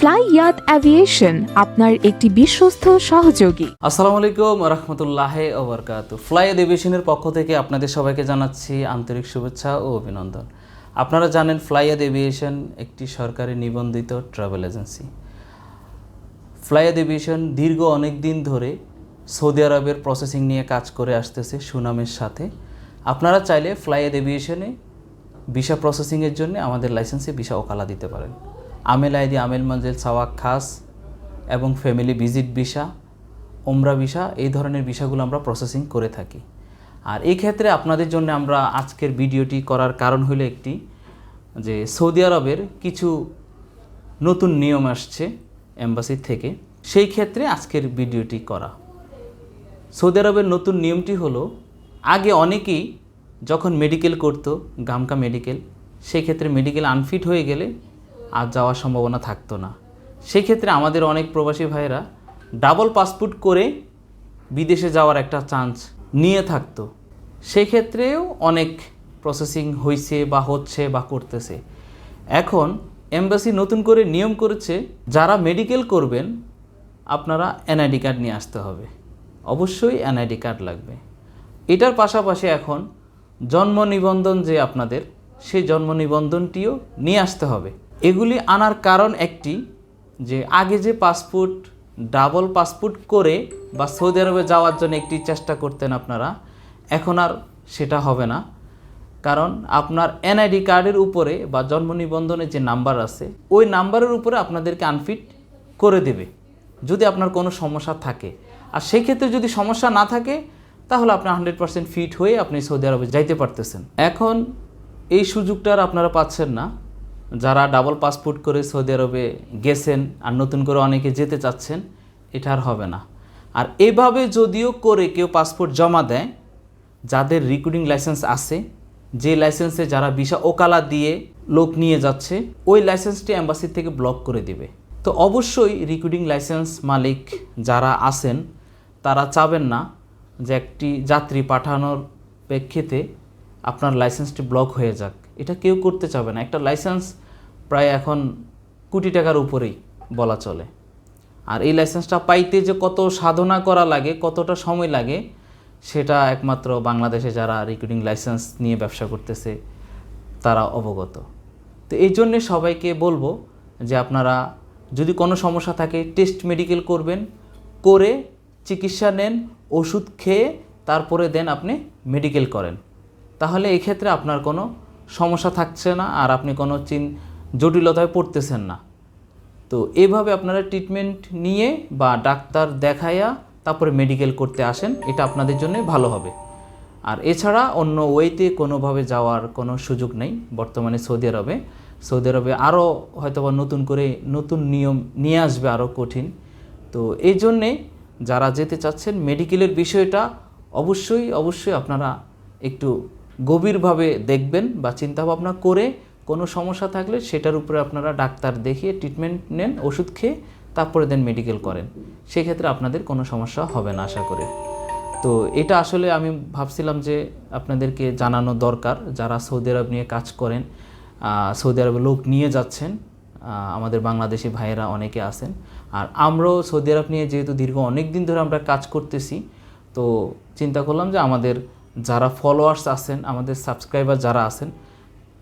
Fly ইয়াত aviation আপনার একটি বিশ্বস্ত সহযোগী। আসসালামু আলাইকুম রহমতুল্লাহ ওবরকাত ফ্লাই এভিয়েশনের পক্ষ থেকে আপনাদের সবাইকে জানাচ্ছি আন্তরিক শুভেচ্ছা ও অভিনন্দন। আপনারা জানেন ফ্লাইয়াদ এভিয়েশন একটি সরকারি নিবন্ধিত ট্রাভেল এজেন্সি। ফ্লাইয়াদ এভিয়েশন দীর্ঘ অনেক দিন ধরে সৌদি আরবের প্রসেসিং নিয়ে কাজ করে আসতেছে সুনামের সাথে। আপনারা চাইলে ফ্লাইয়াদ এভিয়েশনে ভিসা প্রসেসিংয়ের জন্য আমাদের লাইসেন্সে ভিসা ওকালা দিতে পারেন। আমেল আইডি, আমেল মঞ্জেল, সাওয়াক খাস এবং ফ্যামিলি ভিজিট ভিসা ওমরা ভিসা, এই ধরনের ভিসাগুলো আমরা প্রসেসিং করে থাকি। আর এই ক্ষেত্রে আপনাদের জন্য আমরা আজকের ভিডিওটি করার কারণ হলো একটি, যে সৌদি আরবের কিছু নতুন নিয়ম আসছে এম্বাসির থেকে, সেই ক্ষেত্রে আজকের ভিডিওটি করা। সৌদি আরবের নতুন নিয়মটি হলো, আগে অনেকেই যখন মেডিকেল করতো, গামকা মেডিকেল, সেই ক্ষেত্রে মেডিকেল আনফিট হয়ে গেলে আর যাওয়ার সম্ভাবনা থাকতো না। সেই ক্ষেত্রে আমাদের অনেক প্রবাসী ভাইয়েরা ডাবল পাসপোর্ট করে বিদেশে যাওয়ার একটা চান্স নিয়ে থাকতো। সেই ক্ষেত্রেও অনেক প্রসেসিং হয়েছে বা হচ্ছে বা করতেছে। এখন এমবাসি নতুন করে নিয়ম করেছে, যারা মেডিকেল করবেন, আপনারা এনআইডি কার্ড নিয়ে আসতে হবে। অবশ্যই এনআইডি কার্ড লাগবে। এটার পাশাপাশি এখন জন্ম নিবন্ধন যে আপনাদের, সেই জন্ম নিবন্ধনটিও নিয়ে আসতে হবে। এগুলি আনার কারণ একটি, যে আগে যে পাসপোর্ট, ডাবল পাসপোর্ট করে বা সৌদি আরবে যাওয়ার জন্য একটি চেষ্টা করতেন আপনারা, এখন আর সেটা হবে না। কারণ আপনার এনআইডি কার্ডের উপরে বা জন্ম নিবন্ধনের যে নাম্বার আছে, ওই নাম্বারের উপরে আপনাদেরকে আনফিট করে দেবে, যদি আপনার কোনো সমস্যা থাকে। আর সেই ক্ষেত্রে যদি সমস্যা না থাকে, তাহলে আপনি হান্ড্রেড পার্সেন্ট ফিট হয়ে আপনি সৌদি আরবে যাইতে পারতেছেন। এখন এই সুযোগটা আর আপনারা পাচ্ছেন না। যারা ডাবল পাসপোর্ট করে সৌদি আরবে গেছেন আর নতুন করে অনেকে যেতে চাচ্ছেন, এটা আর হবে না। আর এভাবে যদিও করে কেউ পাসপোর্ট জমা দেয়, যাদের রিক্রুটিং লাইসেন্স আছে, যে লাইসেন্সে যারা ভিসা ওকালা দিয়ে লোক নিয়ে যাচ্ছে, ওই লাইসেন্সটি অ্যাম্বাসি থেকে ব্লক করে দিবে। তো অবশ্যই রিক্রুটিং লাইসেন্স মালিক যারা আছেন, তারা চাবেন না যে একটি যাত্রী পাঠানোর প্রেক্ষিতে আপনার লাইসেন্সটি ব্লক হয়ে যাক। এটা কেউ করতে চাবে না। একটা লাইসেন্স প্রায় এখন কোটি টাকার উপরেই বলা চলে। আর এই লাইসেন্সটা পাইতে যে কত সাধনা করা লাগে, কতটা সময় লাগে, সেটা একমাত্র বাংলাদেশে যারা রিক্রুটিং লাইসেন্স নিয়ে ব্যবসা করতেছে, তারা অবগত। তো এই জন্যে সবাইকে বলব যে আপনারা যদি কোনো সমস্যা থাকে টেস্ট মেডিকেল করবেন, করে চিকিৎসা নেন, ওষুধ খেয়ে তারপরে দেন আপনি মেডিকেল করেন। তাহলে এই ক্ষেত্রে আপনার কোনো সমস্যা থাকছে না আর আপনি কোনো চিন জটিলতায় পড়তেছেন না। তো এইভাবে আপনারা ট্রিটমেন্ট নিয়ে বা ডাক্তার দেখাইয়া তারপরে মেডিকেল করতে আসেন, এটা আপনাদের জন্য ভালো হবে। আর এছাড়া অন্য ওয়েতে কোনোভাবে যাওয়ার কোনো সুযোগ নেই বর্তমানে সৌদি আরবে। সৌদি আরবে আরও হয়তোবা নতুন করে নতুন নিয়ম নিয়ে আসবে আরও কঠিন। তো এই জন্যে যারা যেতে চাচ্ছেন মেডিকেলের বিষয়টা অবশ্যই অবশ্যই আপনারা একটু গভীরভাবে দেখবেন বা চিন্তাভাবনা করে কোনো সমস্যা থাকলে সেটার উপরে আপনারা ডাক্তার দেখিয়ে ট্রিটমেন্ট নেন, ওষুধ খেয়ে তারপরে দেন মেডিকেল করেন। সেক্ষেত্রে আপনাদের কোনো সমস্যা হবে না আশা করে। তো এটা আসলে আমি ভাবছিলাম যে আপনাদেরকে জানানো দরকার। যারা সৌদি আরব নিয়ে কাজ করেন সৌদি আরবে লোক নিয়ে যাচ্ছেন আমাদের বাংলাদেশি ভাইয়েরা অনেকে আছেন। আর আমরাও সৌদি আরব নিয়ে যেহেতু দীর্ঘ অনেক দিন ধরে আমরা কাজ করতেছি, তো চিন্তা করলাম যে আমাদের যারা ফলোয়ার্স আছেন, আমাদের সাবস্ক্রাইবার যারা আছেন,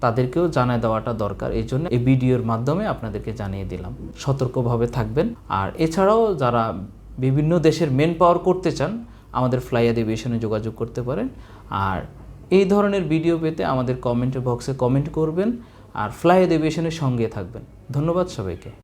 তাদেরকেও জানিয়ে দেওয়াটা দরকার। এই জন্য এই ভিডিওর মাধ্যমে আপনাদেরকে জানিয়ে দিলাম। সতর্কভাবে থাকবেন। আর এছাড়াও যারা বিভিন্ন দেশের মেন পাওয়ার করতে চান, আমাদের ফ্লাই এভিয়েশনে যোগাযোগ করতে পারেন। আর এই ধরনের ভিডিও পেতে আমাদের কমেন্ট বক্সে কমেন্ট করবেন। আর ফ্লাই এভিয়েশনের সঙ্গে থাকবেন। ধন্যবাদ সবাইকে।